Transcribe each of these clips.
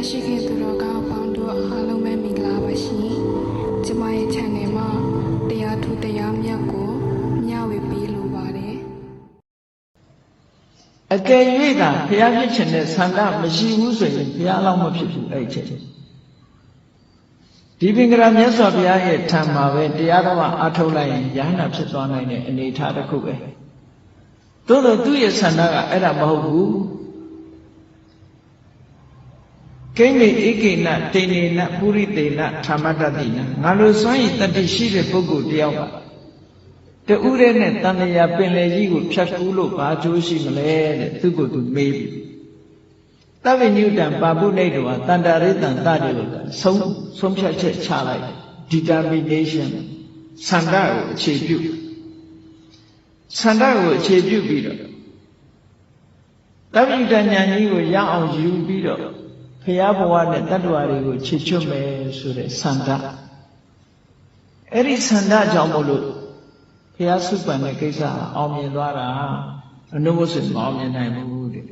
ရားရှိခင်သူတော်ကောင်းအပေါင်းတို့အားလုံးပဲမင်္ဂလာပါရှင်။ကျမရဲ့ channel မှာတရားထူတရားမြတ်ကိုမျှဝေပေးလိုပါတယ်အကယ်၍သာဘုရားဖြစ်ခြင်းနဲ့ဆန္ဒမရှိဘူးဆိုရင်ဘုရားအလောင်းမဖြစ်ဘူးအဲ့ဒီချက်ဒီပင်ကရာမြတ်စွာဘုရားရဲ့ထံမှာပဲတရားတော်မှာအထုတ်လိုက်ရင်ယဟနာဖြစ်သွားနိုင်တဲ့အနေအထားတစ်ခုပဲသို့တော့သူ့ရဲ့ဆန္ဒကအဲ့ဒါမဟုတ်ဘူး ကိဉ္နေဧကိဏတိနေနပုရိတေနထာမတတိနငါလိုစွန့်ရည်တတိရှိတဲ့ပုဂ္ဂိုလ်တယောက်တူရဲနဲ့တန်လျာပင်လေကြီးကိုဖြတ်ကူးလို့ဘာကျိုးရှိမလဲတဲ့သူကိုယ်သူမေးပြီသဗ္ဗညုတံပါပုနေတောတန္တာရိတံတတိကိုဆုံးဆုံးဖြတ်ချက်ချလိုက် determination ဆန္ဒကိုအခြေပြုဆန္ဒကိုအခြေပြုပြီးတော့သဗ္ဗညုတဉာဏ်ကြီးကိုရအောင်ယူပြီးတော့ ဖရာဘဝနဲ့တတ္တဝါတွေကိုခြေချွတ်မယ်ဆိုတဲ့ဆန္ဒအဲ့ဒီဆန္ဒကြောင့်မို့လို့ဖရာစုပန်တဲ့ကိစ္စအောင်မြင်သွားတာအနုဝဆိုမအောင်မြင်နိုင်ဘူးတဲ့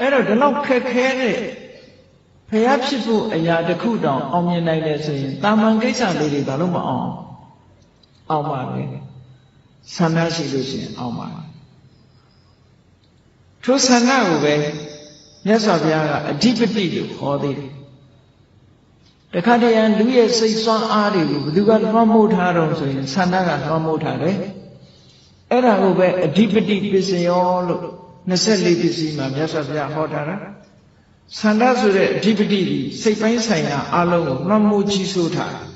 အဲ့တော့ဒီလောက်ခက်ခဲတဲ့ဖရာဖြစ်ဖို့အရာတစ်ခုတောင်အောင်မြင်နိုင်တယ်ဆိုရင်တာမန်ကိစ္စလေးတွေဘာလို့မအောင်အောင်ပါလဲဆန္ဒရှိလို့ရှိရင်အောင်ပါထိုဆန္ဒကိုပဲ မြတ်စွာဘုရားကအဓိပတိလို့ခေါ်သေးတယ်တခါတရံလူရဲ့စိတ်ဆွမ်းအားတွေကိုဘယ်သူကလွှမ်းမိုးထားတော့ဆိုရင်ဆန္ဒကလွှမ်းမိုးထားတယ်အဲ့ဒါကိုပဲအဓိပတိပစ္စယောလို့24ပစ္စည်းမှာမြတ်စွာဘုရားဟောထားတာဆန္ဒဆိုတဲ့အဓိပတိဒီစိတ်ပိုင်းဆိုင်ရာအလုံးကိုလွှမ်းမိုးကြီးစိုးထားတယ်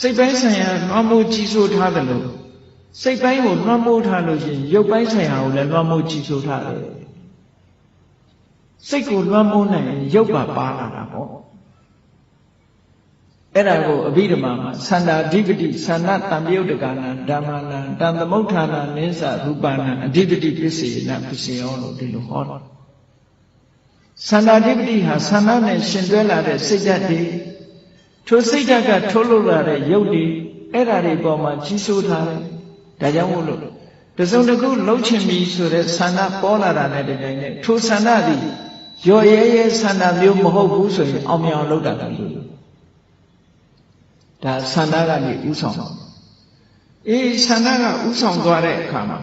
စိတ်ပိုင်းဆိုင်ရာလွှမ်းမိုးကြီးစိုးထားတယ်လို့စိတ်ပိုင်းကိုလွှမ်းမိုးထားလို့ရှိရင်ရုပ်ပိုင်းဆိုင်ရာကိုလည်းလွှမ်းမိုးကြီးစိုးထားတယ် စိတ်ကိုလွှမ်းမိုးနိုင်ရင်ရုပ်ပါပါလာတာပေါ့အဲ့ဒါကိုအဘိဓမ္မာမှာသန္တာဓိပတိသန္နတံပြုတ်တကနာဓမ္မနာတံသမုဋ္ဌာနာနိစ္စရူပနာအဓိပတိပစ္စေနပစ္စယောလို့ဒီလိုဟောတာသန္တာဓိပတိဟာသန္နနဲ့ရှင်တွဲလာတဲ့စိတ်ဓာတ်တွေထိုစိတ်ဓာတ်ကထုတ်လို့လာတဲ့ရုပ်တွေအဲ့ဓာတွေပေါ်မှာကြီးစိုးထားတယ်ဒါကြောင့်မို့လို့တစုံတစ်ခုလှုပ်ချင်ပြီဆိုတဲ့ဆန္ဒပေါ်လာတာနဲ့တကြိမ်နဲ့ထိုဆန္ဒသည် ရော်ရဲရဲဆန္ဒမျိုးမဟုတ်ဘူးဆိုရင်အောင်မြင်အောင်လုပ်တာတယ်လို့ဒါဆန္ဒကနေဥဆောင်တော့အေးဆန္ဒကဥဆောင်သွားတဲ့အခါမှာ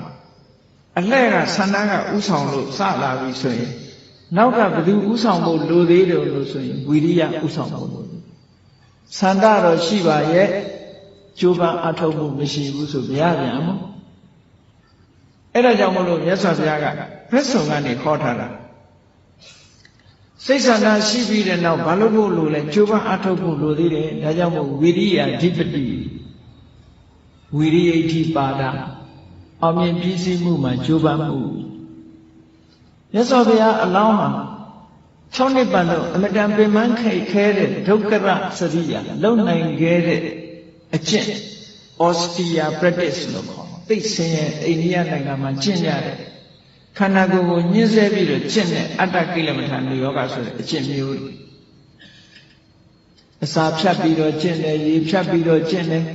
အလှဲ့ကဆန္ဒကဥဆောင်လို့စလာပြီဆိုရင်နောက်ကဘယ်သူဥဆောင်ဖို့လိုသေးတယ်လို့ဆိုရင်ဝီရိယဥဆောင်ဖို့လိုတယ်ဆန္ဒတော့ရှိပါရဲ့ကြိုးပမ်းအထောက်မှုမရှိဘူးဆိုဘုရားပြန်မို့အဲ့ဒါကြောင့်မလို့မြတ်စွာဘုရားကဘက်ဆောင်ကနေခေါ်ထားတာ စိတ်ဆန္ဒရှိပြီးတဲ့နောက်ဘာလို့ဖို့လို့လဲကြိုးပမ်းအထောက်ဖို့လိုသေးတယ်ဒါကြောင့်မို့ဝိရိယဓိပတိဝိရိယဓိပါဒအောင်မြင်ပြီးစီးမှုမှာကြိုးပမ်းမှုမြတ်စွာဘုရားအလောင်းမှာ6နှစ်ပတ်လုံးအမတန်ပင်မခိုက်ခဲတဲ့ဒုက္ခရစရိယာလုံနိုင်ခဲ့တဲ့အကျင့် austere practice လို့ခေါ်သိစင်ရဲ့အိန္ဒိယနိုင်ငံမှာကျင့်ကြတယ် ခန္ဓာကိုယ်ကိုညှင်းဆဲပြီးတော့ကျင့်တဲ့အတ္တကိလမထာနိယောဂဆိုတဲ့အကျင့်မျိုးအစာဖြတ်ပြီးတော့ကျင့်တယ်ရေဖြတ်ပြီးတော့ကျင့်တယ်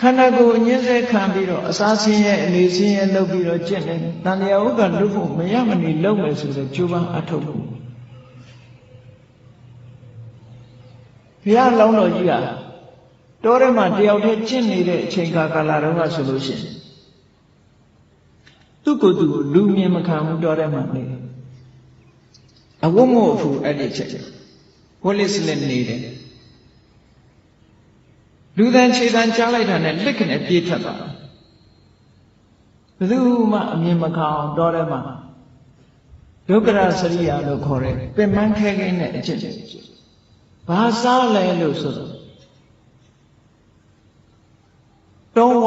ခန္ဓာကိုယ်ညှင်းဆဲခံပြီးတော့အစာဆင်းရဲအနေဆင်းရဲလုပ်ပြီးတော့ကျင့်တယ်တန်လျာဥက္ကလွတ်ဖို့မရမနေလုပ်မယ်ဆိုတဲ့ကြိုးပမ်းအထောက်ဖို့ဘုရားလောင်းတော်ကြီးကတောထဲမှာတယောက်တည်းကျင့်နေတဲ့အချိန်ကာလတုန်းကဆိုလို့ရှိရင် သူ့ကိုယ်သူကိုလူမြင်မခံဘူးတောထဲမှာနေအဝတ်မို့အဖူအဲ့ဒီချက်ဝလစ်စလက်နေတယ်လူတန်ခြေတန်ကြားလိုက်တာနဲ့လက်ကနေပြေးထွက်သွားတာဘယ်သူမှအမြင်မခံအောင်တောထဲမှာဒုက္ခရစရိယာလို့ခေါ်တဲ့ပင်မခဲခဲနဲ့အချက်ချက်ဘာစားလဲလို့ဆိုတော့တောဝ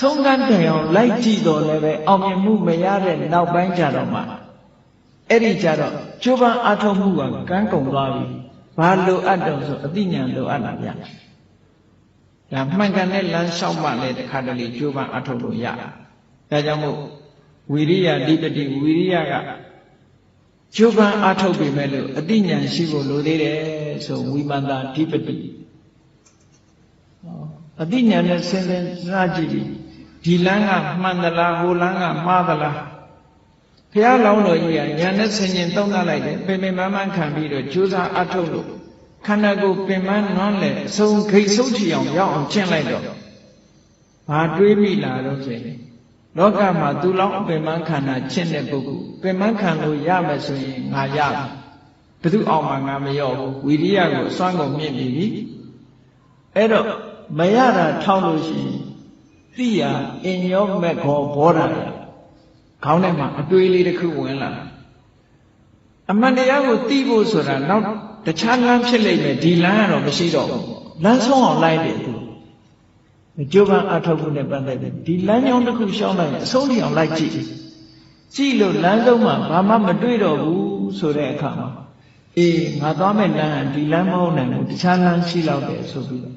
ဆုံးကန်းတိုင်အောင်လိုက်ကြည့်တော့လည်းပဲအောင်မြင်မှုမရတဲ့နောက်ပိုင်းကြတော့မှအဲ့ဒီကြတော့ကျိုးပန်းအားထုတ်မှုကကန်းကုန်သွားပြီဘာလိုအပ်တော့ဆိုအသိဉာဏ်လိုအပ်တာဗျာဒါမှန်ကန်တဲ့လမ်းလျှောက်မှလည်းတခါတလေကျိုးပန်းအားထုတ်လို့ရတာဒါကြောင့်မို့ဝီရိယဓိပတိဝီရိယကကျိုးပန်းအားထုတ်ပြီမဲ့လို့အသိဉာဏ်ရှိဖို့လိုသေးတယ်ဆိုဝိမန္တာဓိပတိအသိဉာဏ်နဲ့စဉ်းစားကြည့်ပြီး ဒီလမ်းကမှန်သလားဟိုလမ်းကမှားသလားဘုရားလောင်းတော်ကြီးကညာနဲ့ဆင်ញင်သုံးသပ်လိုက်တယ်ပင်ပင်ပန်းပန်းခံပြီးတော့ကြိုးစားအထုတ်လို့ခန္ဓာကိုယ်ပင်ပန်းနွမ်းလေအစုံခိတ်ဆုပ်ချီအောင်ရောက်အောင်ကျင့်လိုက်တော့ဘာတွေးမိလာတော့ဆိုရင်လောကမှာသူလောင်းအပင်ပန်းခန္ဓာကျင့်တဲ့ပုဂ္ဂိုလ်ပင်ပန်းခံလို့ရမယ်ဆိုရင်ငါရမယ်ဘယ်သူအောင်မှငါမရော့ဘူးဝိရိယကိုအစွမ်းကုန်မြင့်ပြီအဲ့တော့မရတာထောက်လို့ရှိရင် သိရအင်ရောမက်ခေါ်ဘောဓာရခေါင်းထဲမှာအတွေးလေးတစ်ခုဝင်လာအမှန်တရားကိုသိဖို့ဆိုတာနောက်တခြားလမ်းဖြစ်လိမ့်မယ်ဒီလမ်းကတော့မရှိတော့ဘူးလမ်းဆုံးအောင်လိုက်တယ်သူကြိုးပမ်းအထောက်မှုနဲ့ပတ်သက်တယ်ဒီလမ်းကြောင်းတစ်ခုရှောင်းလိုက်ရင်အဆုံးထိအောင်လိုက်ကြည့်ကြည့်လို့လမ်းဆုံးမှာဘာမှမတွေ့တော့ဘူးဆိုတဲ့အခါမှာအေးငါသွားမဲ့လမ်းကဒီလမ်းမဟုတ်နိုင်ဘူးတခြားလမ်းရှိတော့တယ်ဆိုပြီးတော့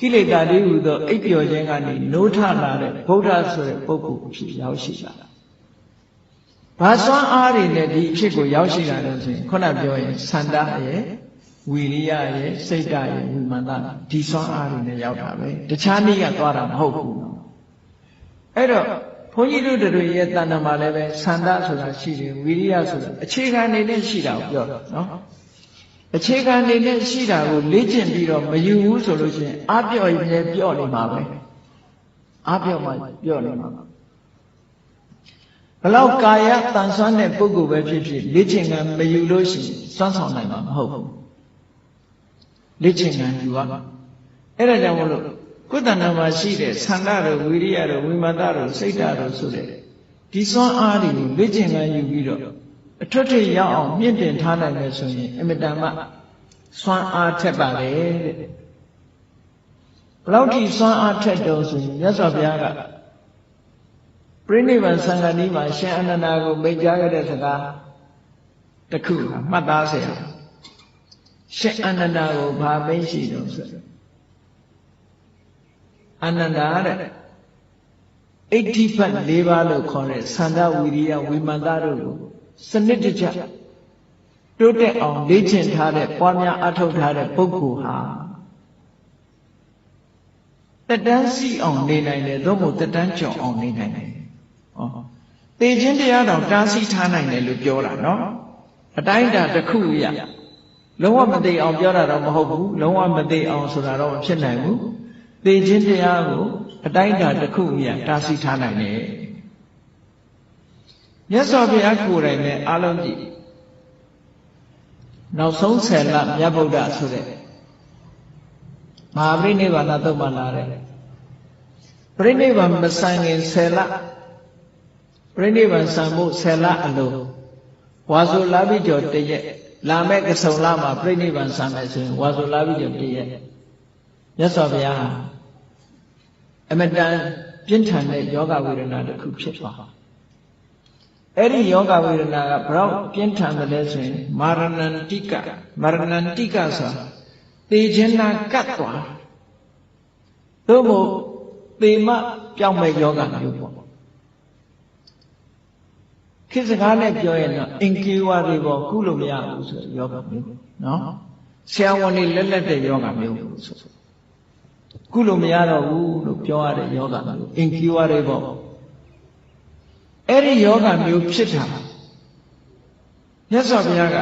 ကိလေသာတွေဟူသောအိပ်ပျော်ခြင်းကနေနိုးထလာတဲ့ဗုဒ္ဓဆိုတဲ့ပုဂ္ဂိုလ်အဖြစ်ရောက်ရှိလာတာ။ဘာစွမ်းအားတွေနဲ့ဒီအဖြစ်ကိုရောက်ရှိလာတယ်ဆိုရင်ခုနပြောရင်သန္တာရဲ့ဝီရိယရဲ့စိတ်ဓာတ်ရဲ့ဝိမာန်ဒီစွမ်းအားတွေနဲ့ရောက်တာပဲ။တခြားနည်းကသွားတာမဟုတ်ဘူးနော်။အဲ့တော့ဘုန်းကြီးတို့တို့ရဲ့တဏ္ဍာမှာလည်းပဲသန္တာဆိုတာရှိတယ်ဝီရိယဆိုတာအခြေခံနေနဲ့ရှိတာကိုပြောတာနော်။ အခြေခံနေနဲ့ရှိတာကိုလေ့ကျင့်ပြီးတော့မယူဘူးဆိုလို့ရှိရင်အပြော့ရင်လည်းပြော့နေမှာပဲအပြော့မှပြော့နေမှာဘလောက်ကာယတန်ဆွမ်းတဲ့ပုဂ္ဂိုလ်ပဲဖြစ်ဖြစ်လေ့ကျင့်ကံမယူလို့ရှိရင်စွမ်းဆောင်နိုင်မှာမဟုတ်ဘူးလေ့ကျင့်ကံယူရအဲ့ဒါကြောင့်မလို့ကိုယ်တဏ္ဍာမှာရှိတဲ့ဆန္ဒတို့ဝိရိယတို့ဝိမာဒတို့စိတ်ဓာတ်တို့ဆိုတဲ့ဒီစွမ်းအားတွေကိုလေ့ကျင့်ကံယူပြီးတော့ အထွတ်ထိပ်ရောက်အောင်မြင့်တင်ထားနိုင်မယ်ဆိုရင်အင်မတန်မှစွမ်းအားထက်ပါတယ်တဲ့ဘလောက်ထိစွမ်းအားထက်တော်ဆိုရင်မြတ်စွာဘုရားကပြိဋိဘံသံဃာနီးမှာရှင်အနန္ဒာကိုမိန့်ကြားခဲ့တဲ့စကားတစ်ခုမှတ်သားစေရအောင်ရှင်အနန္ဒာကိုဘာမိတ်ရှိတော်ဆိုအနန္ဒာတဲ့အဋ္ဌိပတ်၄ပါးလို့ခေါ်တဲ့သန္တာဝီရိယဝိမန္တတို့ကို စနစ်တကျတိုးတက်အောင်လေ့ကျင့်ထားတဲ့ပွားများအထောက်ထားတဲ့ပုဂ္ဂိုလ်ဟာတက်တန်းစီအောင်နေနိုင်တယ်သို့မဟုတ်တက်တန်းကျော်အောင်နေနိုင်တယ်။ဟောသေခြင်းတရားတော်တားဆီးထားနိုင်တယ်လို့ပြောတာနော်။အတိုင်းတာတစ်ခုရလုံးဝမသိအောင်ပြောတာတော့မဟုတ်ဘူးလုံးဝမသိအောင်ဆိုတာတော့မဖြစ်နိုင်ဘူး။သေခြင်းတရားကိုအတိုင်းတာတစ်ခုရတားဆီးထားနိုင်တယ်။ မြတ်စွာဘုရားကိုယ်တိုင်နဲ့အားလုံးကြည့်နောက်ဆုံးဆယ်လမြတ်ဗုဒ္ဓဆိုတဲ့မဟာပရိနိဗ္ဗာန်သုတ်မှလာတဲ့ပရိနိဗ္ဗာန်မဆိုင်ခင်ဆယ်လပရိနိဗ္ဗာန်ဆံဖို့ဆယ်လအလိုဝါဆိုလာပြီးကြော်တရက်လာမဲ့ကဆုံလမှာပြိဋိဘံဆံမယ်ဆိုရင်ဝါဆိုလာပြီးကြော်တရက်မြတ်စွာဘုရားဟာအမတန်ပြင်းထန်တဲ့ယောဂဝေဒနာတစ်ခုဖြစ်သွား အဲ့ဒီယောဂဝေဒနာကဘလောက်ပြင်းထန်တယ်လဲဆိုရင်မာရဏန္တိကမာရဏန္တိကဆိုတာသေခြင်းနာကတ်သွားသို့မဟုတ်သေမပြောင်းမဲ့ယောဂမျိုးပေါ့ခခေတ်စကားနဲ့ပြောရင်တော့အင်ကီဝါတွေပေါ်ကုလို့မရဘူးဆိုယောဂမျိုးနော်ဆရာဝန်တွေလက်လက်တဲ့ယောဂမျိုးဆိုကုလို့မရတော့ဘူးလို့ပြောရတဲ့ယောဂမျိုးအင်ကီဝါတွေပေါ် အဲ့ဒီယောဂမျိုးဖြစ်တာမြတ်စွာဘုရားက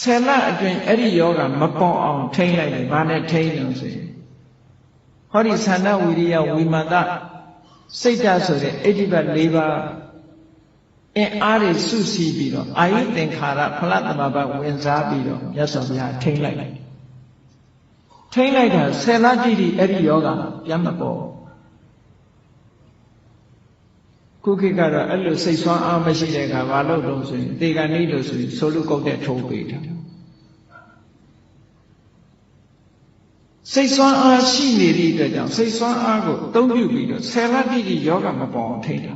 ဆယ်လအတွင်းအဲ့ဒီယောဂမပေါ်အောင်ထိန်းလိုက်တယ်ဘာနဲ့ထိန်းလို့ဆိုရင်ဟောဒီသန္တဝိရိယဝိမာတစိတ်ဓာတ်ဆိုတဲ့အိဋ္ဌိပတ်၄ပါးအင်အားတွေစုစည်းပြီးတော့အာယုသင်္ခါရဖလသမဘဝင်စားပြီးတော့မြတ်စွာဘုရားထိမ့်လိုက်တယ်ထိမ့်လိုက်တာဆယ်လတိတိအဲ့ဒီယောဂပြန်မပေါ် ခုခေတ်ကတော့အဲ့လိုစိတ်ဆွမ်းအားမရှိတဲ့အခါဘာလို့တော့ဆိုရင်တေကန်နေလို့ဆိုရင်ဆိုလူကုတ်တဲ့ထိုးပေးတာစိတ်ဆွမ်းအားရှိနေသည့်အတွက်ကြောင့်စိတ်ဆွမ်းအားကိုအသုံးပြုပြီးတော့ဆယ်လတိတိယောဂမပေါ်အောင်ထိမ့်တာ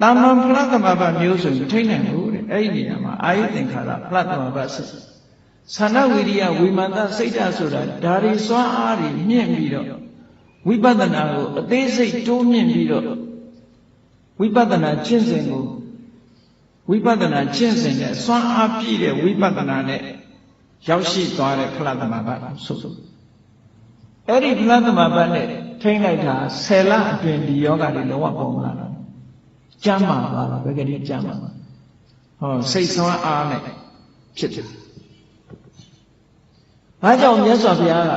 တာမန်ဖလားသမဘာမျိုးဆိုရင်ထိနိုင်ဘူးတဲ့အဲ့ဒီနေရာမှာအာယုသင်္ခါရဖလားသမဘာစိတ်သန္နဝိရိယဝိမာန်တစိတ်ဓာတ်ဆိုတာဒါရီစွမ်းအားတွေမြင့်ပြီးတော့ဝိပဿနာကိုအသေးစိတ်တိုးမြင့်ပြီးတော့ ဝိပဿနာကျင့်စဉ်ကိုဝိပဿနာကျင့်စဉ်နဲ့စွမ်းအားပြည့်တဲ့ဝိပဿနာနဲ့ရောက်ရှိသွားတဲ့ဖလားသမဘာဆိုဆိုအဲ့ဒီဖလားသမဘာနဲ့ထိမ့်လိုက်တာဆယ်လအတွင်းဒီယောဂတွေလုံးဝပုံလာတာကျမ်းမာသွားတာဘယ်ကလေးကျမ်းမာဟောစိတ်ဆွမ်းအားနဲ့ဖြစ်တယ်။ဘာကြောင့်မြတ်စွာဘုရားက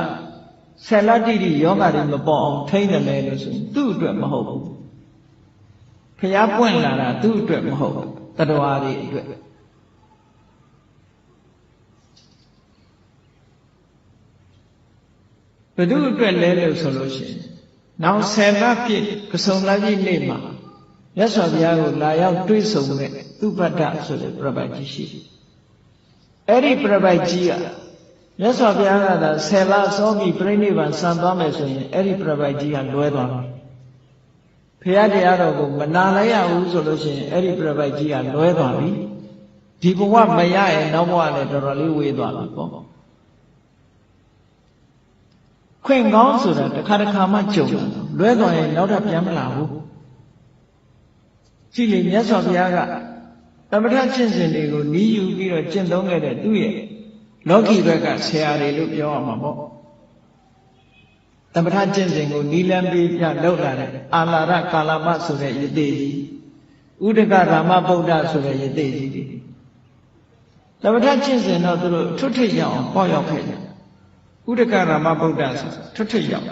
ဆယ်လတိတိယောဂတွေမပေါ်အောင်ထိန်းတယ်လဲလို့ဆိုရင်သူ့အတွက်မဟုတ်ဘူး။ဘု ရားပွင့်လာတာသူ့အတွက်မဟုတ်ဘူး။တတဝါတွေအတွက်ဘယ်သူအတွက်လဲလို့ဆိုလို့ရှိရင်နောက်ဆယ်လပြည့်ကစုံလာပြည့်နေ့မှာမြတ်စွာဘုရားကိုလာရောက်တွေ့ဆုံတဲ့သုပတ္တဆိုတဲ့ပြပိုက်ကြီးရှိတယ်။အဲ့ဒီပြပိုက်ကြီးကမြတ်စွာဘုရားကသာဆယ်လစောပြီးပြိဋိဘံစံသွားမယ်ဆိုရင်အဲ့ဒီပြပိုက်ကြီးကလွဲသွားတယ်။ ဘုရားတရားတော်ကိုမနာလိုက်ရဘူးဆိုလို့ရှိရင်အဲ့ဒီပြပိုက်ကြီးကလွဲသွားပြီ။ဒီဘဝမရရင်နောက်ဘဝလည်းတော်တော်လေးဝေးသွားပြီပေါ့။ခွင့်ကောင်းဆိုတာတစ်ခါတစ်ခါမှကြုံတာလွဲသွားရင်နောက်ထပ်ပြန်မလာဘူး။ကြည့်လေမြတ်စွာဘုရားကသမထကျင့်စဉ်တွေကိုနီးယူပြီးတော့ကျင့်သုံးခဲ့တဲ့သူ့ရဲ့လောကီဘက်ကဆရာတွေလို့ပြောရမှာပေါ့ သမထကျင့်စဉ်ကိုနီးလန်းပြီးပြလောက်လာတဲ့အာလာရကာလမဆိုတဲ့ယတိကြီးဥဒကရာမဗုဒ္ဓဆိုတဲ့ယတိကြီးတွေသမထကျင့်စဉ်တော့သူတို့ထွတ်ထိပ်ရောက်အောင်ပေါ့ရောက်ခဲ့တယ်ဥဒကရာမဗုဒ္ဓဆိုထွတ်ထိပ်ရောက်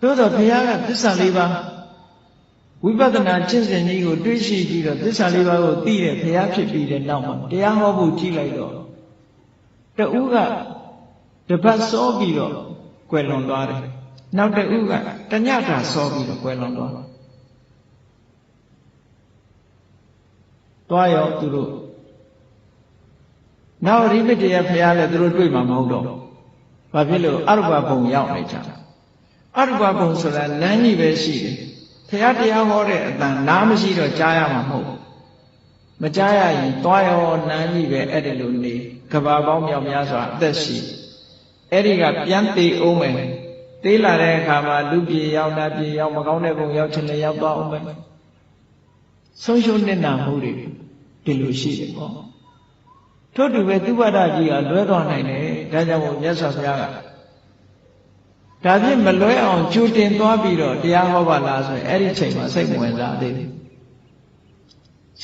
သို့တော့ဘုရားကသစ္စာလေးပါးဝိပဿနာကျင့်စဉ်ကြီးကိုတွေးရှိကြည့်တော့သစ္စာလေးပါးကိုသိတဲ့ဘုရားဖြစ်ပြီးတဲ့နောက်မှာတရားဟောဖို့ကြည့်လိုက်တော့တဦးကတပတ်စောပြီးတော့ ကွယ်လွန်သွားတယ်နောက်တဦးကတညတာစောပြီးတော့ကွယ်လွန်သွားတယ်သွားရောသူတို့နောက်ရိမတရားဘုရားလည်းသူတို့တွေ့မှာမဟုတ်တော့ဘာဖြစ်လို့အရုပဘုံရောက်နေကြတာအရုပဘုံဆိုတာလမ်းကြီးပဲရှိတယ်ဘုရားတရားဟောတဲ့အတန်နားမရှိတော့ကြားရမှာမဟုတ်မကြားရရင်တွားရောနန်းကြီးပဲအဲ့ဒီလိုနေကဘာပေါင်းမြောက်များစွာအသက်ရှိ အဲ့ဒီကပြန်သေးအောင်မယ်သေးလာတဲ့အခါမှာလူပြေရောက်တာပြေရောက်မကောင်းတဲ့ဘုံရောက်ချင်လည်းရောက်သွားအောင်မယ်ဆုံးရှုံးနေနာမှုတွေဒီလိုရှိတယ်ပေါ့ထို့တူပဲသုဘဒကြီးကလွဲသွားနိုင်တယ်ဒါကြောင့်မို့မြတ်စွာဘုရားကဒါဖြင့်မလွဲအောင်ကြိုတင်သွားပြီးတော့တရားဟောပါလားဆိုရင်အဲ့ဒီချိန်မှာစိတ်ဝင်စားသေးတယ်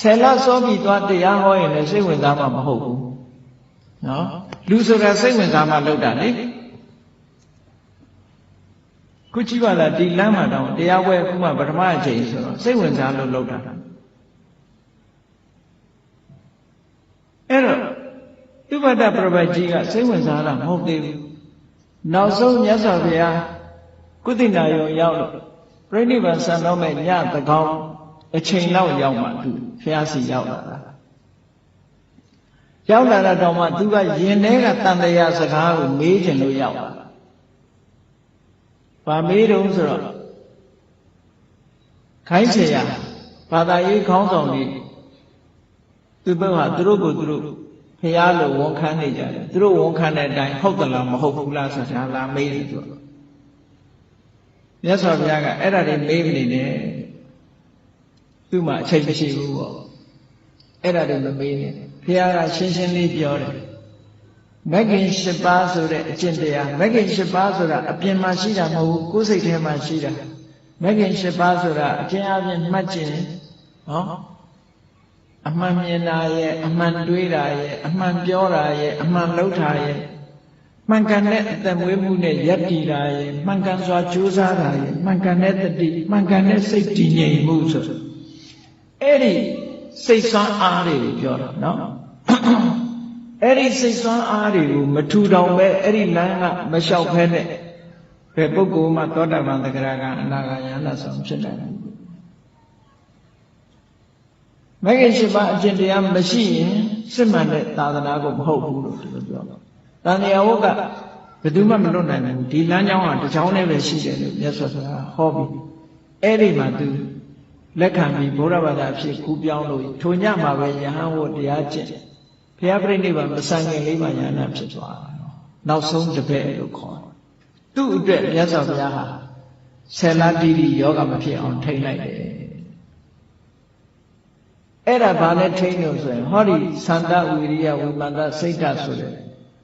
ဆယ်လစောပြီးသွားတရားဟောရင်လည်းစိတ်ဝင်စားမှာမဟုတ်ဘူး နော်လူဆိုတာစိတ်ဝင်စားမှလောက်တာလေခုကြည့်ပါလားဒီလမ်းမှာတောင်တရားပွဲခုမှပထမအချိန်ဆိုတော့စိတ်ဝင်စားလို့လောက်တာအဲ့တော့သုဘတ္တပြပတ်ကြီးကစိတ်ဝင်စားတာမဟုတ်သေးဘူးနောက်ဆုံးမြတ်စွာဘုရားကုသိနာယုံရောက်လို့ပြိဋိဘံဆံတော်မဲ့ညတကောင်းအချိန်လောက်ရောက်မှသူဘုရားစီရောက်လာတာ ရောက်လာတော့မှသူကယင်ထဲကတန်တရားစကားကိုမေးခြင်းလို့ရောက်လာ။ဗာမေးတုံးဆိုတော့ခိုင်းချေရဘာသာရေးခေါင်းဆောင်တွေသူတို့ဟာသူတို့ကိုသူတို့ဖះလို့ဝန်ခံနေကြတယ်သူတို့ဝန်ခံတဲ့အတိုင်းဟုတ်သလားမဟုတ်ဘူးလားဆိုတာလာမေးတယ်သူကမြတ်စွာဘုရားကအဲ့ဒါတွေမေးမနေနဲ့သူ့မှာအချိန်မရှိဘူးပေါ့အဲ့ဒါတွေမမေးနဲ့ ဘုရားကရှင်းရှင်းလေးပြောတယ်မဂ္ဂင်၈ပါးဆိုတဲ့အကျင့်တရားမဂ္ဂင်၈ပါးဆိုတာအပြင်မှာရှိတာမဟုတ်ဘူးကိုယ်စိတ်ထဲမှာရှိတာမဂ္ဂင်၈ပါးဆိုတာအကျင့်အပြင်မှတ်ကျင်နော်အမှန်မြင်တာရဲ့အမှန်တွေးတာရဲ့အမှန်ပြောတာရဲ့အမှန်လုပ်တာရဲ့မှန်ကန်တဲ့အသက်မွေးမှုနဲ့ယက်တည်တာရဲ့မှန်ကန်စွာကြိုးစားတာရဲ့မှန်ကန်တဲ့တတိမှန်ကန်တဲ့စိတ်တည်ငြိမ်မှုဆိုအဲ့ဒီ စိတ်ဆွမ်းအားတွေကိုပြောတာနော်အဲ့ဒီစိတ်ဆွမ်းအားတွေကိုမထူထောင်ပဲအဲ့ဒီလမ်းကမလျှောက်ဖဲနဲ့ဘယ်ပုဂ္ဂိုလ်မှသောတာပန်သဂရကအနာဂါယနာဆောင်ဖြစ်နိုင်တယ်မဂ္ဂင်၈ပါးအကျင့်တရားမရှိရင်စစ်မှန်တဲ့သာသနာကိုမဟုတ်ဘူးလို့ဒီလိုပြောတာ။တန်တရားဝတ်ကဘယ်သူမှမလွတ်နိုင်ဘူးဒီလမ်းကြောင်းကတစ်ချောင်းနဲ့ပဲရှိတယ်လို့မြတ်စွာဘုရားဟောပြီးအဲ့ဒီမှာသူ လက်ခံပြီးဘုရားဘာသာအဖြစ်ကူးပြောင်းလို့ထိုညမှာပဲယဟန်ဝတ်တရားကျင့်ဘုရားပြိဋိဘံမဆန်ခင်လေးမှယဟန်ဖြစ်သွားတာ။နောက်ဆုံးတစ်ပည့်လို့ခေါ်တယ်။သူ့အတွက်မြတ်စွာဘုရားဟာဆယ်လတိတိယောဂမဖြစ်အောင်ထိန်းလိုက်တယ်အဲ့ဒါဘာလဲထိန်းလို့ဆိုရင်ဟောဒီသန္တဝိရိယဝိမန္တစိတ်ဓာတ်ဆိုတဲ့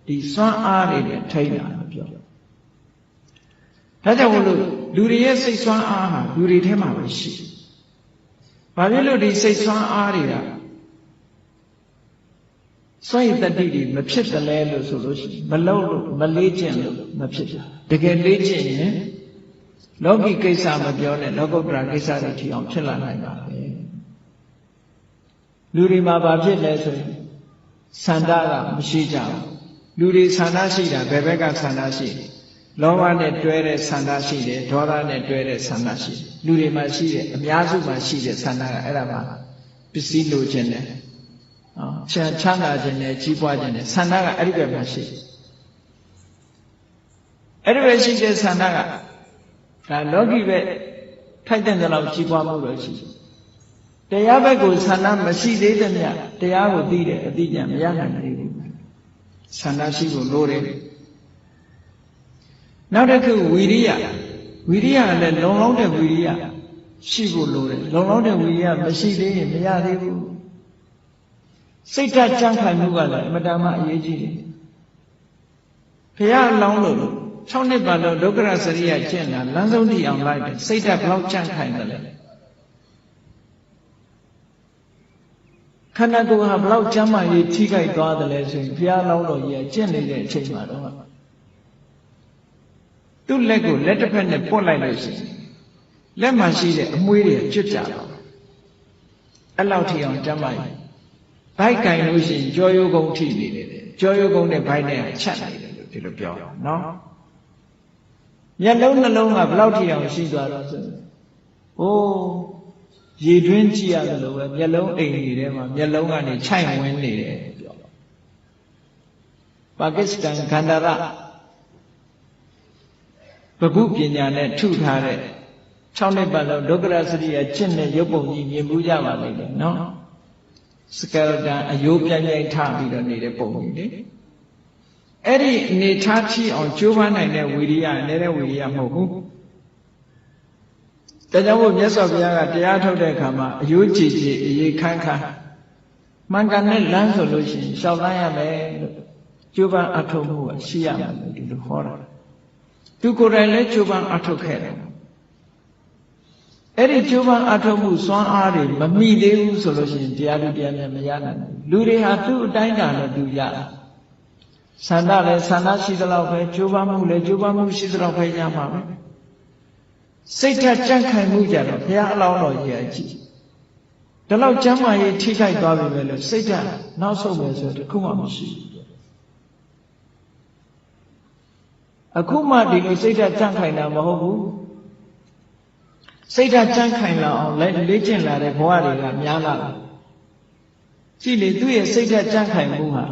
ဒီစွမ်းအားတွေနဲ့ထိန်းတာလို့ပြောဒါကြောင့်မလို့လူတွေရဲ့စိတ်စွမ်းအားဟာလူတွေထဲမှာပဲရှိတယ် ဘာဖြစ်လို့ဒီစိတ်စွမ်းအားတွေကစွန့်ရည်တတိတွေမဖြစ်တယ်လဲလို့ဆိုလို့ရှိရင်မလုံးလို့မလေးကျင့်လို့မဖြစ်ဘူးတကယ်လေးကျင့်ရင်လောကီကိစ္စမပြောနဲ့လောကုတ္တရာကိစ္စတွေထီအောင်ဖြစ်လာနိုင်ပါပဲလူတွေမှာဘာဖြစ်လဲဆိုရင်ဆန္ဒကမရှိကြဘူးလူတွေဆန္ဒရှိတာဘယ်ဘက်ကဆန္ဒရှိလဲ လောဘနဲ့တွဲတဲ့ဆန္ဒရှိတယ်ဒေါသနဲ့တွဲတဲ့ဆန္ဒရှိတယ်လူတွေမှာရှိတယ်အများစုမှာရှိတဲ့ဆန္ဒကအဲ့ဒါပါပစ္စည်းလိုချင်တယ်နော်ချမ်းချမ်းသာခြင်းနဲ့ကြီးပွားခြင်းနဲ့ဆန္ဒကအဲ့ဒီဘက်မှာရှိတယ်အဲ့ဒီဘက်ရှိတဲ့ဆန္ဒကဒါလောကီဘက်ထိုက်တဲ့လောက်ကြီးပွားမှုလို့ရှိတယ်တရားဘက်ကိုဆန္ဒမရှိသေးသမျှတရားကိုသိတယ်အသိဉာဏ်မရနိုင်သေးဘူးဆန္ဒရှိဖို့လိုတယ် နောက်တစ်ခုဝီရိယဝီရိယလည်းလုံလောက်တဲ့ဝီရိယရှိဖို့လိုတယ်လုံလောက်တဲ့ဝီရိယမရှိသေးရင်မရသေးဘူးစိတ်ဓာတ်ကြံ့ခိုင်မှုကလည်းအမတန်မှအရေးကြီးတယ်ဘုရားအလောင်းလို့6နှစ်ပါလို့ဒုက္ခရစရိယကျင့်တာလမ်းဆုံးတည်အောင်လိုက်တယ်စိတ်ဓာတ်ဘလောက်ကြံ့ခိုင်တယ်လဲခန္ဓာကိုယ်ဟာဘလောက်ကျမ်းမာရေးထိခိုက်သွားတယ်လဲဆိုရင်ဘုရားလောင်းတော်ကြီးကကျင့်နေတဲ့အချိန်မှာတော့ သူ့လက်ကိုလက်တစ်ဖက်နဲ့ပွတ်လိုက်လို့ရှိရင်လက်မှာရှိတဲ့အမွှေးတွေကျွတ်ကြတော့အဲ့လောက်ထိအောင်ကျမ်းမာရေးဘိုက်ကင်လို့ရှိရင်ကြောရိုးကုန်းထိနေတယ်ကြောရိုးကုန်းနဲ့ဘိုက်နဲ့ချက်နေတယ်လို့ဒီလိုပြောတာနော်မျက်လုံးနှလုံးကဘလောက်ထိအောင်ရှိသွားတော့ဆိုဟိုးရေတွင်းကြည့်ရတယ်လို့ပဲမျက်လုံးအိမ်ကြီးထဲမှာမျက်လုံးကနေခြိုက်ဝင်နေတယ်ပြောပါကစ္စတန်ခန္ဓာရ ဘဂုပညာနဲ့ထုထားတဲ့6နှစ်ပတ်လုံးဒုက္ခရစရိယကျင့်တဲ့ရုပ်ပုံကြီးမြင်မှုကြပါလိမ့်မယ်နော်စကယ်တန်အယိုးပြိုင်ပြိုင်ထပြီးတော့နေတဲ့ပုံကြီးလေအဲ့ဒီအနေထားချီအောင်ကြိုးပမ်းနိုင်တဲ့ဝီရိယနေတဲ့ဝီရိယမဟုတ်ဘူးဒါကြောင့်မို့မြတ်စွာဘုရားကတရားထုတ်တဲ့အခါမှာအယိုးကြည်ကြည်အရေးခန်းခန်းမှန်ကန်တဲ့လမ်းဆိုလို့ရှိရင်ရှောက်လန်းရမယ်လို့ကျိုးပန်းအထုတ်မှုကရှိရမယ်လို့ဒီလိုဟောတာ သူကိုယ်တိုင်လည်းကျိုးပန်းအထုတ်ခဲ့တယ်အဲ့ဒီကျိုးပန်းအထုတ်မှုစွမ်းအားတွေမမိသေးဘူးဆိုလို့ရှိရင်တရားလူတရားများမရနိုင်ဘူးလူတွေဟာသူ့အတိုင်းတာနဲ့သူရတာဆန္ဒလည်းဆန္ဒရှိသလောက်ပဲကျိုးပန်းမှုလည်းကျိုးပန်းမှုရှိသလောက်ပဲရမှာပဲစိတ်ဓာတ်ကြံ့ခိုင်မှုကြတော့ဘုရားအလောင်းတော်ကြီးအကြည့်ဒီလောက်ကျမ်းမာရေးထိခိုက်သွားပြီပဲလို့စိတ်ဓာတ်နောက်ဆုံးပဲဆိုတခုမှမရှိဘူး အခုမှဒီလိုစိတ်ဓာတ်ကြံ့ခိုင်တာမဟုတ်ဘူးစိတ်ဓာတ်ကြံ့ခိုင်လာအောင်လေ့ကျင့်လာတဲ့ဘဝတွေကများလာတယ်ကြည့်လေသူ့ရဲ့စိတ်ဓာတ်ကြံ့ခိုင်မှုဟာ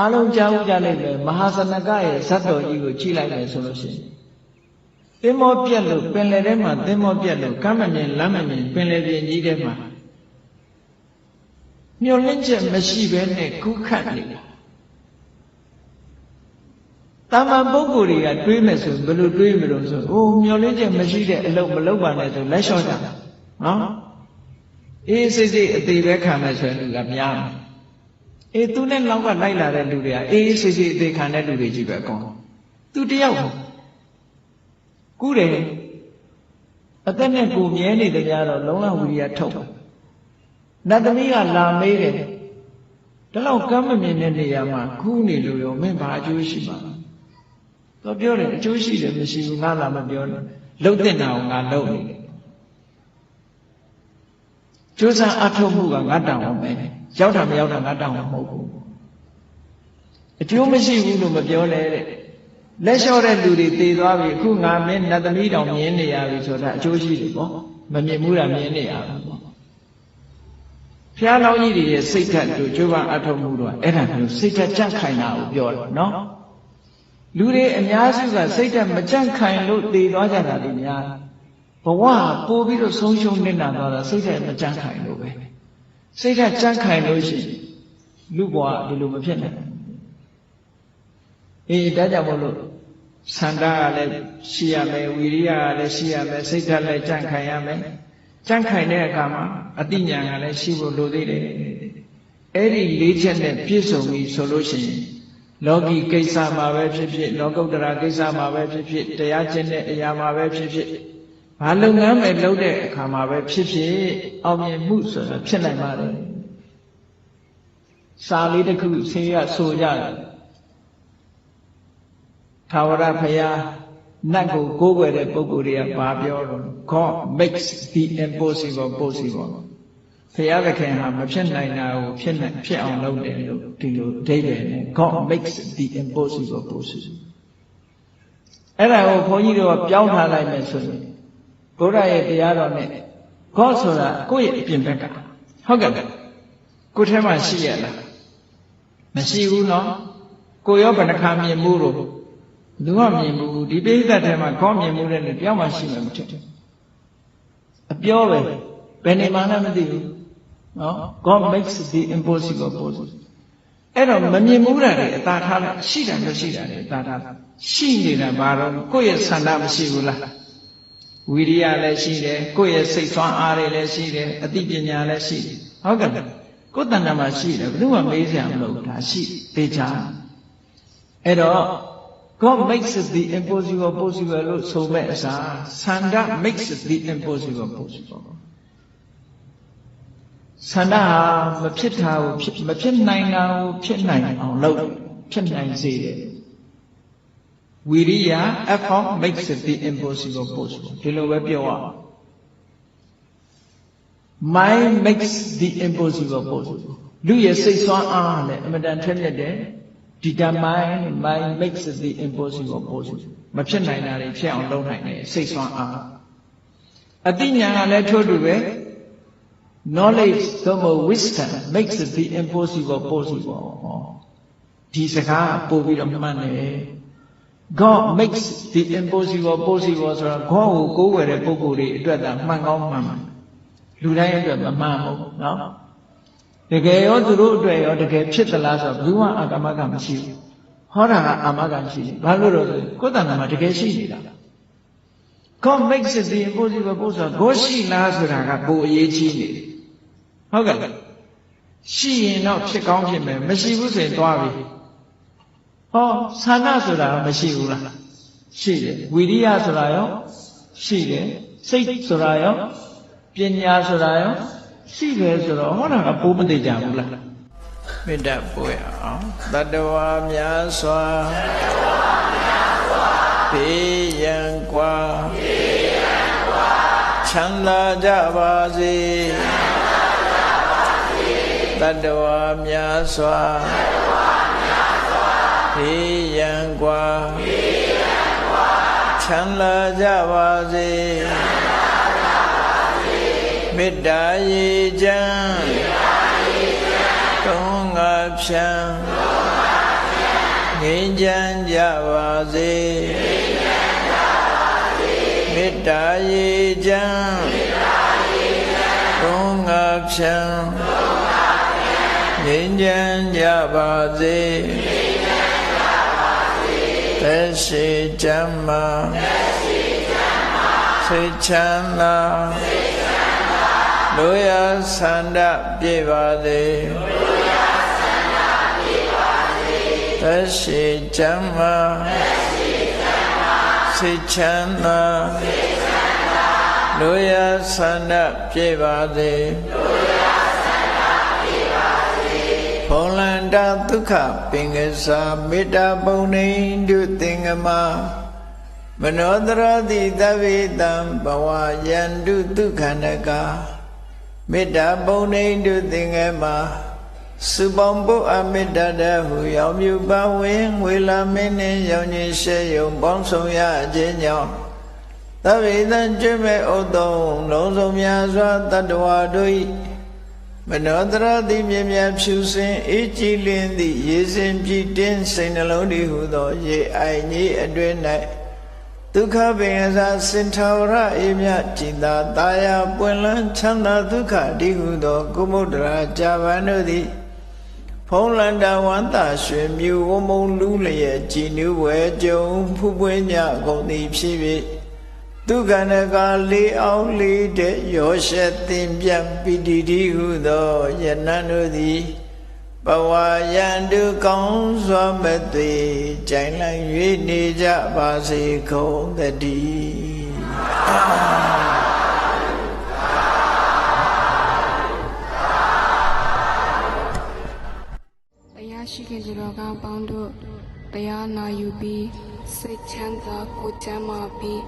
အလုံးကြားဥကြလိုက်ပဲမဟာစနကရဲ့ဇတ်တော်ကြီးကိုကြည့်လိုက်မယ်ဆိုလို့ရှိရင်သင်္ဘောပြက်လို့ပင်လယ်ထဲမှာသင်္ဘောပြက်လို့ကမ်းမမြင်လမ်းမမြင်ပင်လယ်ပြင်ကြီးထဲမှာမျောလင့်ချက်မရှိဘဲနဲ့ကူးခတ်နေတာ တာမန်ပုဂ္ဂိုလ်တွေကတွေးမယ်ဆိုဘယ်လိုတွေးမလို့ဆိုအိုးမျောလင့်ချက်မရှိတဲ့အလုပ်မလုပ်ပါနဲ့ဆိုလက်လျှော့ကြနော်အေးစိတ်စိတ်အသေးပဲခံမယ်ဆိုရင်လူကများမယ်အေးသူနဲ့လောက်ကလိုက်လာတဲ့လူတွေကအေးစိတ်စိတ်အသေးခံတဲ့လူတွေကြီးပဲအကုန်သူတယောက်ကူးတယ်အသက်နဲ့ကိုမြဲနေတဲ့ကြတော့လုံလဝိရိယထုတ်ပါနတ်သမီးကလာမေးတယ်ဒါတော့ကမ်းမမြင်တဲ့နေရာမှာကူးနေလို့ရောမင်းဘာအကျိုးရှိမှာလဲ သူပြောတယ်အကျိုးရှိတယ်မရှိဘူးငါလာမပြောနဲ့လှုပ်တဲ့နာကိုငါလှုပ်နေတယ်ကျိုးစားအထုတ်မှုကငါတောင်းအောင်ပဲရောက်တာမရောက်တာငါတောင်းအောင်မဟုတ်ဘူးအကျိုးမရှိဘူးလို့မပြောနဲ့တဲ့လက်လျှော့တဲ့လူတွေတည်သွားပြီအခုငါမင်းနတ်သမီးတောင်မြင်နေရပြီဆိုတာအကျိုးရှိတယ်ပေါ့မမြင်ဘူးတာမြင်နေရပြီပေါ့ဖျားလောင်းကြီးတွေရဲ့စိတ်ဓာတ်တို့ကျိုးပန်းအထုတ်မှုတို့အဲ့ဒါမျိုးစိတ်ဓာတ်ကြန့်ခိုင်တာကိုပြောတယ်နော် လူတွေအများစုကစိတ်ဓာတ်မကြန့်ခိုင်လို့တည်သွားကြတာတွေများဘဝပို့ပြီးတော့ဆုံးရှုံးနေတာတော့စိတ်ဓာတ်မကြန့်ခိုင်လို့ပဲစိတ်ဓာတ်ကြန့်ခိုင်လို့ရှိရင်လူဘဝဒီလိုမဖြစ်နိုင်ဘူးအေးဒါကြောင့်မို့လို့သန္တာကလည်းရှိရမယ်ဝီရိယကလည်းရှိရမယ်စိတ်ဓာတ်လည်းကြန့်ခိုင်ရမယ်ကြန့်ခိုင်တဲ့အခါမှာအတိညာကလည်းရှိဖို့လိုသေးတယ်အဲ့ဒီလေးချက်နဲ့ပြည့်စုံပြီဆိုလို့ရှိရင် လောကီကိစ္စမှာပဲဖြစ်ဖြစ်လောကုတ္တရာကိစ္စမှာပဲဖြစ်ဖြစ်တရားကျင့်တဲ့အရာမှာပဲဖြစ်ဖြစ်ဘာလုပ်ငန်းပဲလုပ်တဲ့အခါမှာပဲဖြစ်ဖြစ်အောင်မြင်မှုဆိုတာဖြစ်နိုင်ပါတယ်စာလေးတစ်ခုဆေးရဆိုကြတယ်ထာဝရဘုရားနတ်ကိုကိုးကွယ်တဲ့ပုဂ္ဂိုလ်တွေကဘာပြောတော့ God makes the impossible possible ဘုရားသခင်ဟာမဖြစ်နိုင်တာကိုဖြစ်နိုင်ဖြစ်အောင်လုပ်တယ်လို့ဒီလိုအဓိပ္ပာယ်နဲ့ God makes the impossible possible အဲ့ဒါကိုဘုန်းကြီးတို့ကပြောင်းထားလိုက်မယ်ဆိုရင်ဘုရားရဲ့တရားတော်နဲ့ God ဆိုတာကိုယ့်ရဲ့အပြင်ဘက်ကဟုတ်ကဲ့ကိုယ်ထဲမှာရှိရလားမရှိဘူးနော်ကိုရောဘယ်နှခါမြင်မှုလို့လူကမြင်ဘူးဒီပိဋကတ်ထဲမှာခေါင်းမြင်မှုတဲ့လူတယောက်မှရှိမှာမထင်ဘူးအပြောပဲဘယ်နေမှလည်းမသိဘူး နော် God makes the impossible possible အဲ့တော့မမြင်ဘူးတာတွေအသာထားလိုက်ရှိတယ်မရှိတာတွေအသာထားလိုက်ရှိနေတာဘာတော့ကိုယ့်ရဲ့ဆန္ဒမရှိဘူးလားဝိရိယလည်းရှိတယ်ကိုယ့်ရဲ့စိတ်ဆွမ်းအားတွေလည်းရှိတယ်အသိပညာလည်းရှိတယ်ဟုတ်ကဲ့ကိုယ်တဏ္ဍာမှာရှိတယ်ဘယ်သူမှမေးစရာမလိုဘူးဒါရှိသေးချာအဲ့တော့ God makes the impossible possible လို့ဆိုမဲ့အစားဆန္ဒ makes the impossible possible ဆန္ဒဟာမဖြစ်တာကိုဖြစ်မဖြစ်နိုင်တာကိုဖြစ်နိုင်အောင်လုပ်ဖြစ်နိုင်စေတယ်ဝိရိယ effort makes the impossible possible ဒီလိုပဲပြောရအောင် mind makes the impossible possible လူရဲ့စိတ်ဆွမ်းအားနဲ့အမတန်ထက်မြက်တယ် determine mind makes the impossible possible မဖြစ်နိုင်တာတွေဖြစ်အောင်လုပ်နိုင်တယ်စိတ်ဆွမ်းအားအတိညာကလည်းထို့တူပဲ knowledge သို့မဟုတ် wisdom makes the impossible possible ဟောဒီစကားပို့ပြီးတော့မှတ်တယ် God makes the impossible possible ဆိုတော့ God ကိုကိုးကွယ်တဲ့ပုဂ္ဂိုလ်တွေအတွက်သာမှန်ကောင်းမှန်မှန်လူတိုင်းအတွက်မမှန်ဘူးเนาะတကယ်ရောသူတို့အတွက်ရောတကယ်ဖြစ်သလားဆိုတော့ဘယ်မှအာကမကမရှိဘူးဟောတာကအာမကရှိတယ်ဘာလို့လို့ကိုယ်တဏ္ဍာမှာတကယ်ရှိနေတာ God makes it the impossible possible ကိုရှိလားဆိုတာကပိုအရေးကြီးနေတယ် ဟုတ်ကဲ့ရှိရင်တော့ဖြစ်ကောင်းဖြစ်မယ်မရှိဘူးဆိုရင်သွားပြီဟောဆန္ဒဆိုတာမရှိဘူးလားရှိတယ်ဝိရိယဆိုတာရောရှိတယ်စိတ်ဆိုတာရောပညာဆိုတာရောရှိတယ်ဆိုတော့ဟောတာကပိုးမသိကြဘူးလားမေတ္တာပို့ရအောင်တတဝါများစွာဘေးရန်กว่าချမ်းသာကြပါစေ တတဝါများစွာဘေးရန်กว่าချမ်းသာကြပါစေမေတ္တာရေချမ်းတုံးငါဖြံငြိမ်းချမ်းကြပါစေမေတ္တာရေချမ်းတုံးငါဖြံငြိ မ်းချမ်းကြပါစေသက်ရှိချမ်းမာစိတ်ချမ်းသာလူရဆန္ဒပြေပါစေသက်ရှိချမ်းသာစိတ်ချမ်းသာလူရဆန္ဒပြေပါစေ ဖုံလန္တာဒုက္ခပင်ကစားမေတ္တာပုံနေတုသင်္ကမမနောတရတိသဗ္ဗေတံဘဝယန္တုဒုက္ခနကာမေတ္တာပုံနေတုသင်္ကမစုပေါင်းပုအမေတ္တာတဟုရောင်မြူပါဝင်ငွေလာမင်းနှင့်ရောင်ကြီးရှေယုံပေါင်းဆောင်ရခြင်းကြောင့်သဗ္ဗေတံကျွမဲ့ဥတ္တုံလုံးစုံများစွာတတ္တဝါတို့၏ မနောတရတိမြင်မြတ်ဖြူစင်အေးကြည်လင်းသည့်ရေစင်ပြည့်တင်းစိတ်နှလုံးတည်ဟုသော ရေအိုင်ကြီးအတွင်၌ဒုက္ခပင်အစာစင်ထာဝရအေမြကျင်သာတာယာပွင့်လန်းချမ်းသာဒုက္ခတည်ဟုသောကုမုဒ္ဒရာဂျာဗန်တို့သည်ဖုံးလန္တာဝန္တာရွှေမြူဝမုံလူလျက်ကြည်နူးဝဲကြုံဖူးပွင့်ညကုန်သည်ဖြစ်၍ ဒုက္ခနကလေးအောင်လေးတဲ့ရောရှက်သင်ပြတ်ပိတိတိဟုသောယနန္တို့သည်ဘဝယန္တုကောင်းစွာမသွေကြိုင်လိုက်၍နေကြပါစေကုန်သတည်းတရားရှိခင်သူတော်ကောင်းပေါင်းတို့တရားနာယူပြီးစိတ်ချမ်းသာကိုယ်ချမ်းသာပြီး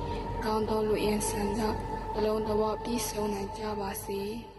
ကောင်းသောလူရဲ့ဆန္ဒအလုံးသဘောပြည့်စုံနိုင်ကြပါစေ။